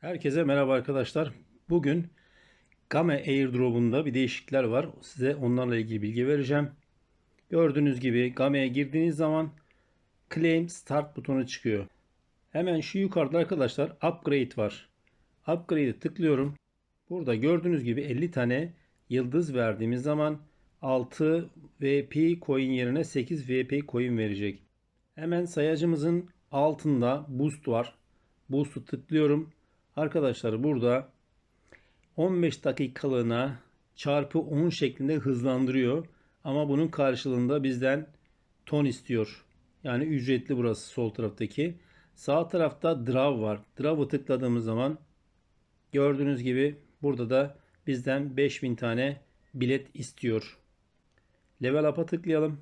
Herkese merhaba arkadaşlar. Bugün Game Airdrop'unda bir değişiklikler var. Size onlarla ilgili bilgi vereceğim. Gördüğünüz gibi Game'ye girdiğiniz zaman Claim Start butonu çıkıyor. Hemen şu yukarıda arkadaşlar Upgrade var. Upgrade'e tıklıyorum. Burada gördüğünüz gibi 50 tane yıldız verdiğimiz zaman 6 VP coin yerine 8 VP coin verecek. Hemen sayacımızın altında Boost var. Boost'u tıklıyorum. Arkadaşlar burada 15 dakikalığına çarpı 10 şeklinde hızlandırıyor. Ama bunun karşılığında bizden ton istiyor. Yani ücretli burası sol taraftaki. Sağ tarafta Draw var. Draw'ı tıkladığımız zaman gördüğünüz gibi burada da bizden 5000 tane bilet istiyor. Level Up'a tıklayalım.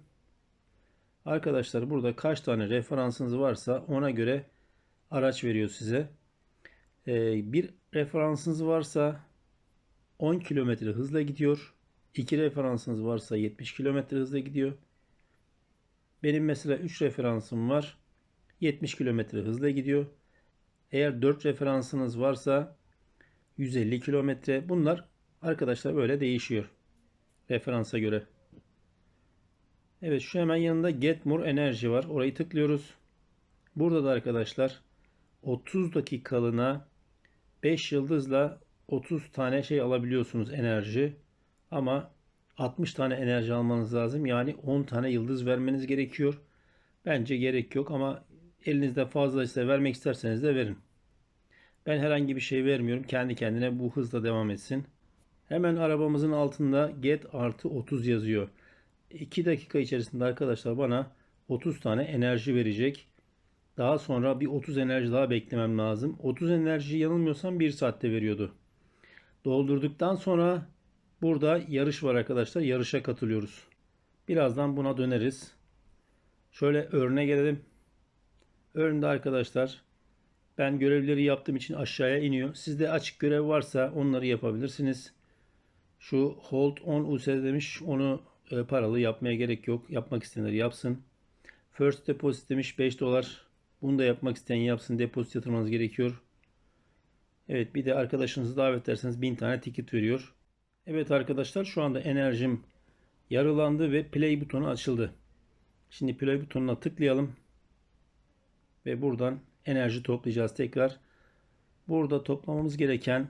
Arkadaşlar burada kaç tane referansınız varsa ona göre araç veriyor size. Ee, bir referansınız varsa 10 kilometre hızla gidiyor. İki referansınız varsa 70 kilometre hızla gidiyor. Benim mesela 3 referansım var. 70 kilometre hızla gidiyor. Eğer 4 referansınız varsa 150 kilometre. Bunlar arkadaşlar böyle değişiyor. Referansa göre. Evet şu hemen yanında Get More Enerji var. Orayı tıklıyoruz. Burada da arkadaşlar 30 dakikalığına 5 yıldızla 30 tane şey alabiliyorsunuz enerji. Ama 60 tane enerji almanız lazım. Yani 10 tane yıldız vermeniz gerekiyor. Bence gerek yok ama elinizde fazlaysa vermek isterseniz de verin. Ben herhangi bir şey vermiyorum. Kendi kendine bu hızla devam etsin. Hemen arabamızın altında get artı 30 yazıyor. 2 dakika içerisinde arkadaşlar bana 30 tane enerji verecek. Daha sonra bir 30 enerji daha beklemem lazım. 30 enerji yanılmıyorsam 1 saatte veriyordu. Doldurduktan sonra burada yarış var arkadaşlar. Yarışa katılıyoruz. Birazdan buna döneriz. Şöyle örne gelelim. Örneğinde arkadaşlar ben görevleri yaptığım için aşağıya iniyor. Sizde açık görev varsa onları yapabilirsiniz. Şu hold on USD demiş. Onu e, paralı yapmaya gerek yok. Yapmak isteyenler yapsın. First deposit demiş 5 dolar. Bunu da yapmak isteyen yapsın. Depozit yatırmanız gerekiyor. Evet bir de arkadaşınızı davet ederseniz 1000 tane ticket veriyor. Evet arkadaşlar şu anda enerjim yarılandı ve play butonu açıldı. Şimdi play butonuna tıklayalım. Ve buradan enerji toplayacağız tekrar. Burada toplamamız gereken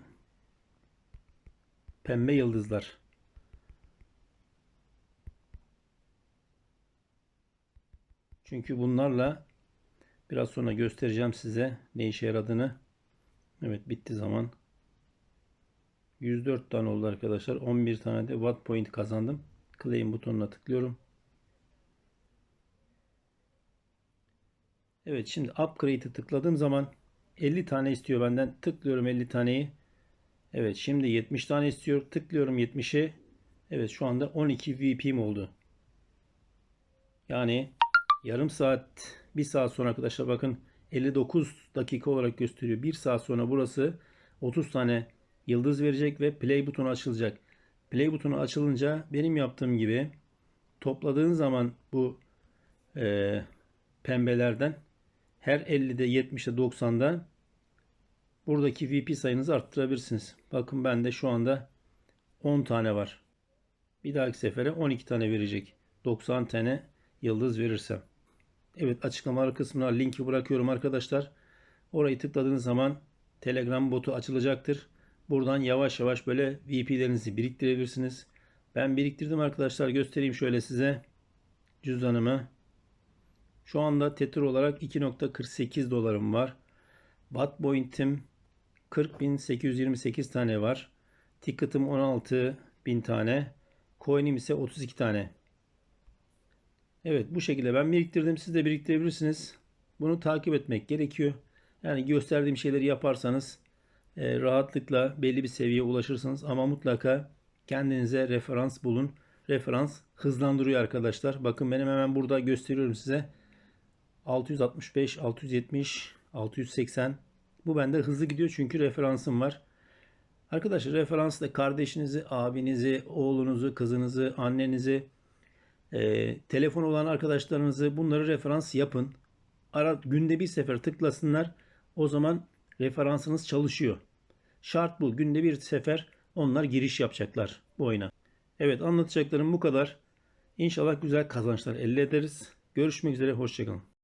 pembe yıldızlar. Çünkü bunlarla biraz sonra göstereceğim size ne işe yaradığını. Evet bitti zaman. 104 tane oldu arkadaşlar. 11 tane de watt point kazandım. Claim butonuna tıklıyorum. Evet şimdi upgrade'i tıkladığım zaman 50 tane istiyor benden. Tıklıyorum 50 taneyi. Evet şimdi 70 tane istiyor. Tıklıyorum 70'e. Evet şu anda 12 VP'm oldu. Yani yarım saat, bir saat sonra arkadaşlar bakın 59 dakika olarak gösteriyor. Bir saat sonra burası 30 tane yıldız verecek ve play butonu açılacak. Play butonu açılınca benim yaptığım gibi topladığın zaman bu e, pembelerden her 50'de 70'de 90'da buradaki VP sayınızı arttırabilirsiniz. Bakın bende şu anda 10 tane var. Bir dahaki sefere 12 tane verecek. 90 tane yıldız verirsem. Evet açıklamalar kısmına linki bırakıyorum arkadaşlar. Orayı tıkladığınız zaman Telegram botu açılacaktır. Buradan yavaş yavaş böyle VP'lerinizi biriktirebilirsiniz. Ben biriktirdim arkadaşlar. Göstereyim şöyle size cüzdanımı. Şu anda Tether olarak 2.48 dolarım var. Watt point'im 40.828 tane var. Ticket'ım 16.000 tane. Coin'im ise 32 tane. Evet bu şekilde ben biriktirdim. Siz de biriktirebilirsiniz. Bunu takip etmek gerekiyor. Yani gösterdiğim şeyleri yaparsanız e, rahatlıkla belli bir seviyeye ulaşırsınız. Ama mutlaka kendinize referans bulun. Referans hızlandırıyor arkadaşlar. Bakın benim hemen burada gösteriyorum size. 665, 670, 680. Bu bende hızlı gidiyor çünkü referansım var. Arkadaşlar referansla kardeşinizi, abinizi, oğlunuzu, kızınızı, annenizi, e, telefon olan arkadaşlarınızı bunları referans yapın. Ara, günde bir sefer tıklasınlar. O zaman referansınız çalışıyor. Şart bu. Günde bir sefer onlar giriş yapacaklar bu oyuna. Evet anlatacaklarım bu kadar. İnşallah güzel kazançlar elde ederiz. Görüşmek üzere. Hoşçakalın.